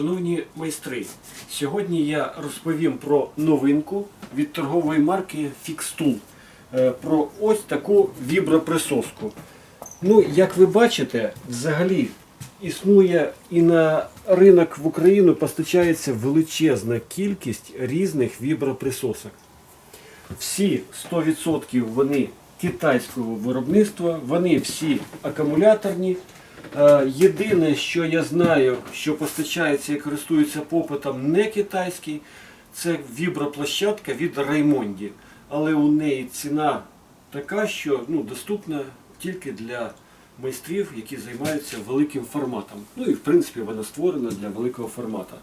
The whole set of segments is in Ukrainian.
Шановні майстри, сьогодні я розповім про новинку від торгової марки Fixtool. Е, Про ось таку віброприсоску. Ну, як ви бачите, взагалі існує і на ринок в Україну постачається величезна кількість різних віброприсосок. Всі 100% вони китайського виробництва, вони всі акумуляторні. Е, Єдине, що я знаю, що постачається і користується попитом не китайський, це віброплощадка від Раймонді. Але у неї ціна така, що ну, доступна тільки для майстрів, які займаються великим форматом. Ну і в принципі вона створена для великого формату.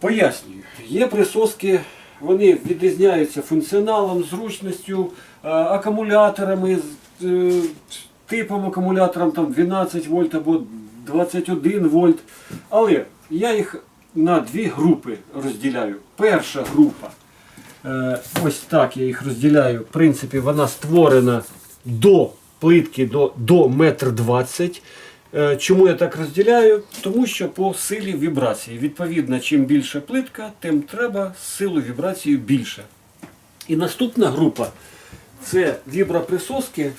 Пояснюю, є присоски, вони відрізняються функціоналом, зручністю, е, акумуляторами, е, типом акумулятором там 12 вольт або 21 вольт. Але я їх на дві групи розділяю. Перша група, е, ось так я їх розділяю. В принципі, вона створена до плитки до, до 1,20 м. Е, Чому я так розділяю? Тому що по силі вібрації. Відповідно, чим більша плитка, тим треба силу вібрації більше. І наступна група це віброприсоски.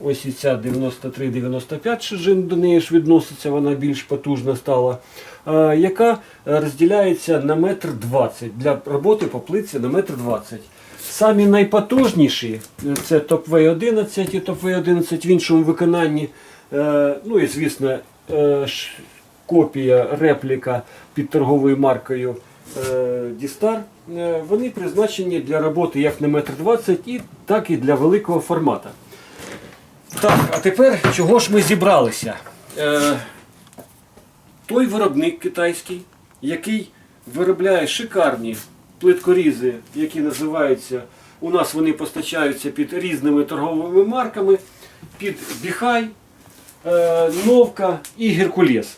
Ось і ця 93-95 шижин до неї ж відноситься, вона більш потужна стала. е, Яка розділяється на метр 20 для роботи по плитці на метр 20. Самі найпотужніші це топ 11 і топ 11 в іншому виконанні. Е, Ну і звісно, е, копія, репліка під торговою маркою Дістар. Вони призначені для роботи як на метр 20, і так і для великого формату. Так, а тепер чого ж ми зібралися? Е, той виробник китайський, який виробляє шикарні плиткорізи, які називаються, у нас вони постачаються під різними торговими марками, під Біхай, е, Новка і Геркулес.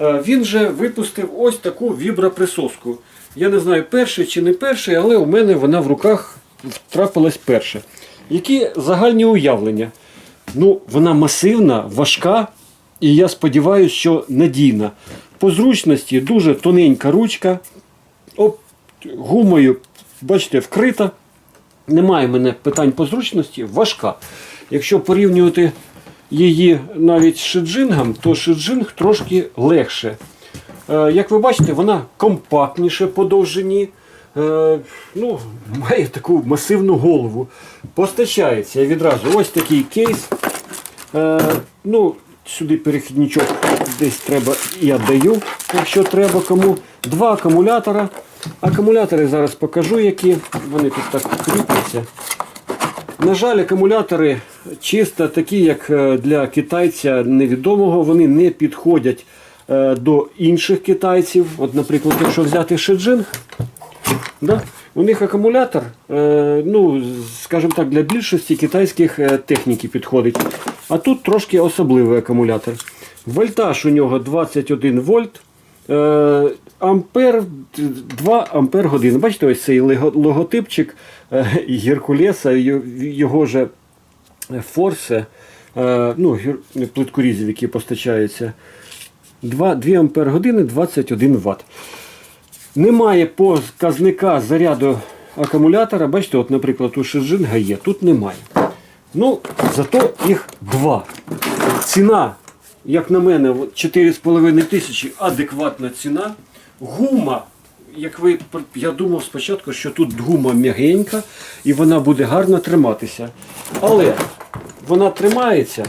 Е, Він же випустив ось таку віброприсоску. Я не знаю, перший чи не перший, але у мене вона в руках трапилась перша. Які загальні уявлення? Ну, вона масивна, важка, і я сподіваюся, що надійна. По зручності дуже тоненька ручка. Оп, гумою, бачите, вкрита. Немає в мене питань по зручності, важка. Якщо порівнювати її навіть з шиджингом, то шиджинг трошки легше. Е, Як ви бачите, вона компактніше по довжині. Е, ну, має таку масивну голову. Постачається відразу ось такий кейс. Е, ну, сюди перехідничок десь треба, я даю, якщо треба кому. Два акумулятора. Акумулятори зараз покажу, які. Вони тут так кріпляться. На жаль, акумулятори чисто такі, як е, для китайця невідомого, вони не підходять е, до інших китайців. От, наприклад, якщо взяти Шеджинг, да, у них акумулятор, е, ну, скажімо так, для більшості китайських е, техніки підходить. А тут трошки особливий акумулятор. Вольтаж у нього 21 вольт. Е, ампер 2 ампер годин. Бачите, ось цей логотипчик Геркулеса, його же Форсе, ну, плиткорізів, які постачаються. 2, 2 ампер години 21 Вт. Немає показника заряду акумулятора. Бачите, от, наприклад, у Шиджинга є, тут немає. Ну, зато їх два. Ціна, як на мене, от 4,5 тисячі адекватна ціна. Гума, як ви я думав спочатку, що тут гума м'ягенька і вона буде гарно триматися. Але вона тримається.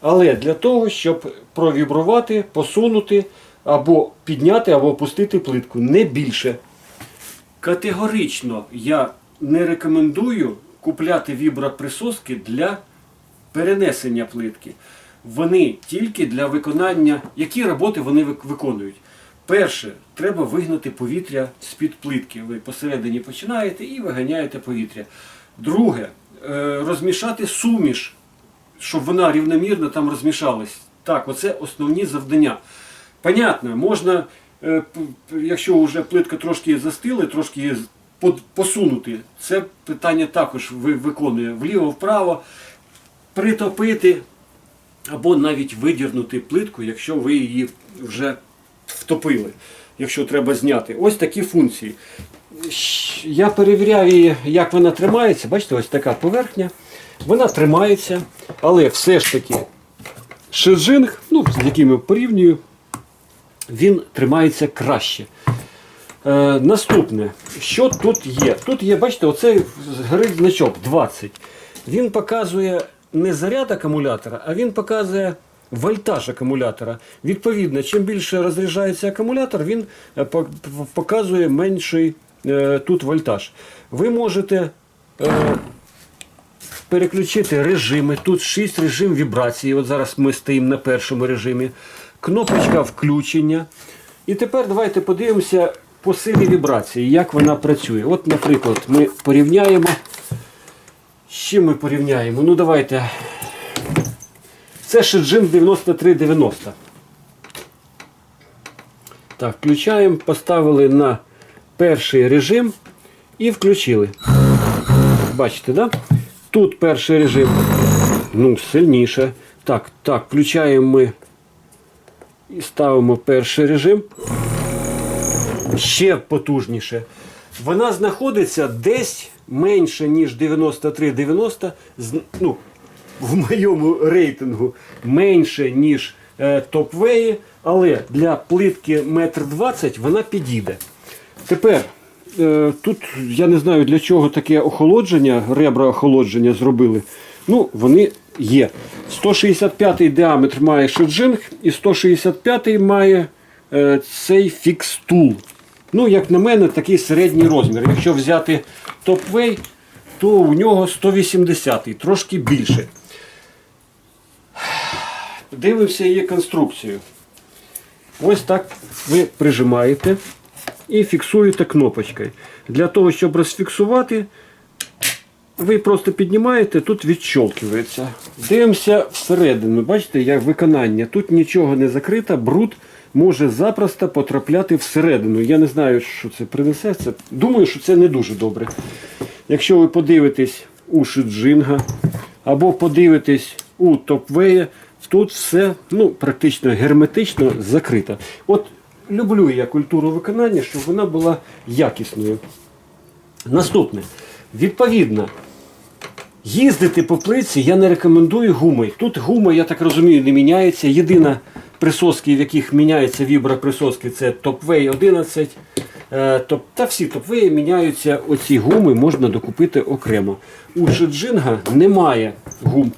Але для того, щоб провібрувати, посунути або підняти, або опустити плитку, не більше. Категорично я не рекомендую купляти віброприсоски для перенесення плитки. Вони тільки для виконання, які роботи вони виконують. Перше, треба вигнати повітря з-під плитки. Ви посередині починаєте і виганяєте повітря. Друге, е, розмішати суміш, щоб вона рівномірно там розмішалась. Так, оце основні завдання. Понятно, можна, е, якщо вже плитка трошки застила, трошки посунути. Це питання також виконує вліво-вправо, притопити або навіть видірнути плитку, якщо ви її вже втопили, якщо треба зняти. Ось такі функції. Я перевіряв її, як вона тримається. Бачите, ось така поверхня. Вона тримається, але все ж таки шеджинг, ну, з яким я порівнюю, він тримається краще. Е, наступне, що тут є? Тут є, бачите, оцей горить значок 20. Він показує не заряд акумулятора, а він показує вольтаж акумулятора. Відповідно, чим більше розряджається акумулятор, він е, по- по- показує менший е, тут вольтаж. Ви можете е, переключити режими. Тут 6 режим вібрації. От зараз ми стоїмо на першому режимі. Кнопочка включення. І тепер давайте подивимося по силі вібрації, як вона працює. От, наприклад, ми порівняємо. З чим ми порівняємо? Ну давайте. Це Shijin 9390. Так, включаємо, поставили на перший режим і включили. Бачите, да? Тут перший режим. Ну, сильніше. Так, так, включаємо ми і ставимо перший режим. Ще потужніше. Вона знаходиться десь менше, ніж 93-90, ну, в моєму рейтингу менше, ніж е, топ-веї, але для плитки 1,20 м вона підійде. Тепер е, тут я не знаю для чого таке охолодження, ребра охолодження зробили. Ну, вони є. 165 діаметр має шеджинг і 165-й має е, цей фікстул. Ну, як на мене, такий середній розмір. Якщо взяти топ-вей, то у нього 180-й, трошки більше. Дивимося її конструкцію. Ось так ви прижимаєте і фіксуєте кнопочкою. Для того, щоб розфіксувати, ви просто піднімаєте, тут відщолкується. Дивимося всередину. Бачите, як виконання. Тут нічого не закрито, бруд може запросто потрапляти всередину. Я не знаю, що це принесе. Це... Думаю, що це не дуже добре. Якщо ви подивитесь у Шиджинга або подивитесь у Топвея, тут все ну, практично герметично закрито. От люблю я культуру виконання, щоб вона була якісною. Наступне. Відповідно, їздити по плитці я не рекомендую гумою. Тут гума, я так розумію, не міняється. Єдина присоски, в яких міняється вібра присоски, це 11. Е, топ- Та всі топвеї міняються. Оці гуми можна докупити окремо. У Шеджинга немає гум.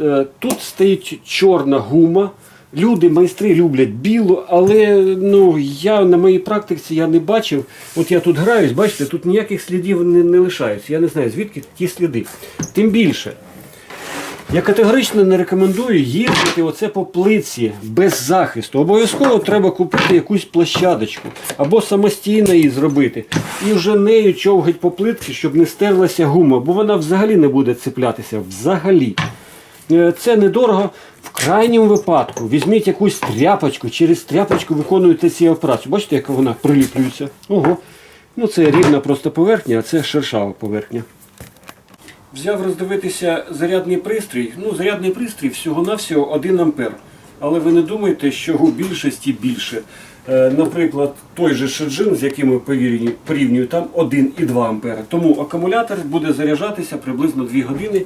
Е, Тут стоїть чорна гума. Люди, майстри люблять білу, але ну, я на моїй практиці я не бачив. От я тут граюсь, бачите, тут ніяких слідів не, не лишається. Я не знаю, звідки ті сліди. Тим більше, я категорично не рекомендую їздити оце по плитці без захисту. Обов'язково треба купити якусь площадочку або самостійно її зробити. І вже нею човгать по плитці, щоб не стерлася гума, бо вона взагалі не буде цеплятися. Взагалі. Е, Це недорого. В крайньому випадку візьміть якусь тряпочку, через тряпочку виконуєте ці операції. Бачите, як вона приліплюється. Ого. Ну це рівна просто поверхня, а це шершава поверхня. Взяв роздивитися зарядний пристрій. Ну, зарядний пристрій всього-навсього 1 ампер. Але ви не думайте, що у більшості більше. Е, Наприклад, той же Шеджин, з яким ми порівнюю, там 1,2 ампера. Тому акумулятор буде заряджатися приблизно 2 години,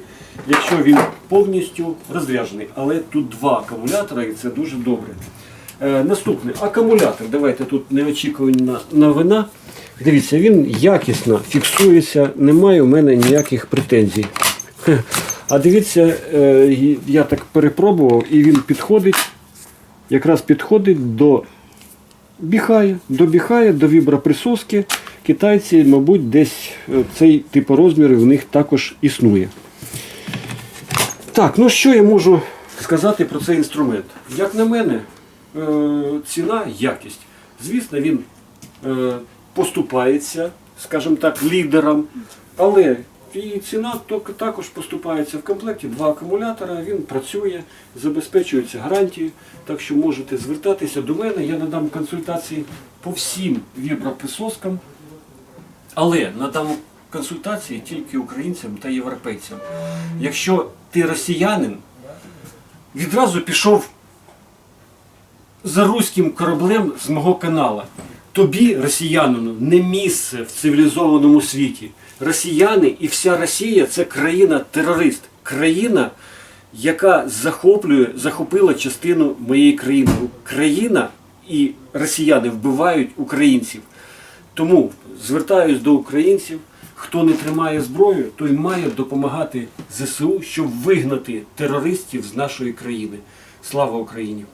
якщо він повністю розряджений. Але тут два акумулятора і це дуже добре. Е, Наступне акумулятор. Давайте тут неочікувана новина. Дивіться, він якісно фіксується, немає у мене ніяких претензій. А дивіться, е, я так перепробував, і він підходить, якраз підходить до біхає, до біхає, до віброприсоски. Китайці, мабуть, десь е, цей типу розміру в них також існує. Так, ну що я можу сказати про цей інструмент? Як на мене, е, ціна, якість. Звісно, він е, поступається, скажімо так, лідерам, але і ціна також поступається в комплекті. Два акумулятора, він працює, забезпечується гарантією, так що можете звертатися до мене, я надам консультації по всім віброприсоскам. Але надам консультації тільки українцям та європейцям. Якщо ти росіянин, відразу пішов за руським кораблем з мого канала. Тобі, росіянину, не місце в цивілізованому світі. Росіяни і вся Росія це країна-терорист, країна, яка захоплює, захопила частину моєї країни. Країна і росіяни вбивають українців. Тому звертаюсь до українців. Хто не тримає зброю, той має допомагати ЗСУ, щоб вигнати терористів з нашої країни. Слава Україні!